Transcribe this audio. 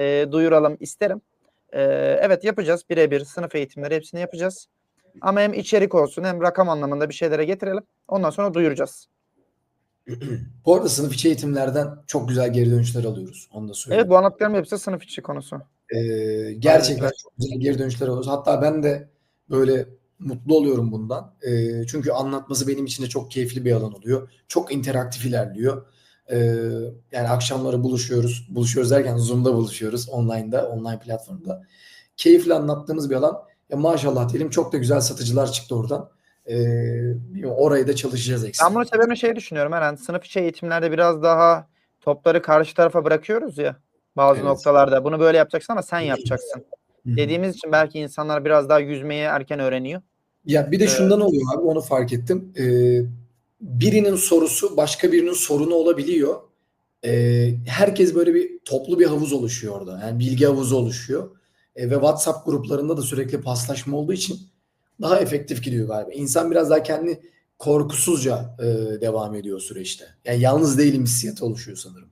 e, duyuralım isterim. E, evet yapacağız. Birebir sınıf eğitimleri hepsini yapacağız. Ama hem içerik olsun hem rakam anlamında bir şeylere getirelim. Ondan sonra duyuracağız. Bu arada sınıf içi eğitimlerden çok güzel geri dönüşler alıyoruz. Onu da söyleyeyim. Evet bu anlattıklarım hepsi sınıf içi konusu. Ee, gerçekten çok güzel geri dönüşler alıyoruz. Hatta ben de böyle mutlu oluyorum bundan. Ee, çünkü anlatması benim için de çok keyifli bir alan oluyor. Çok interaktif ilerliyor. Ee, yani akşamları buluşuyoruz. Buluşuyoruz derken Zoom'da buluşuyoruz. Online'da, online platformda. Keyifli anlattığımız bir alan. Ya maşallah diyelim çok da güzel satıcılar çıktı oradan. Ee, orayı da çalışacağız eksik. Ben bunun sebebini şey düşünüyorum Eren. Sınıf içi eğitimlerde biraz daha topları karşı tarafa bırakıyoruz ya bazı Evet. noktalarda. Bunu böyle yapacaksın ama sen yapacaksın. Dediğimiz için belki insanlar biraz daha yüzmeyi erken öğreniyor. Ya bir de Ee, şundan oluyor abi onu fark ettim. Ee, birinin sorusu başka birinin sorunu olabiliyor. Ee, herkes böyle bir toplu bir havuz oluşuyor orada. Yani bilgi havuzu oluşuyor. Ee, ve WhatsApp gruplarında da sürekli paslaşma olduğu için daha efektif gidiyor galiba. İnsan biraz daha kendi korkusuzca e, devam ediyor süreçte. Yani yalnız değilim hissiyatı oluşuyor sanırım.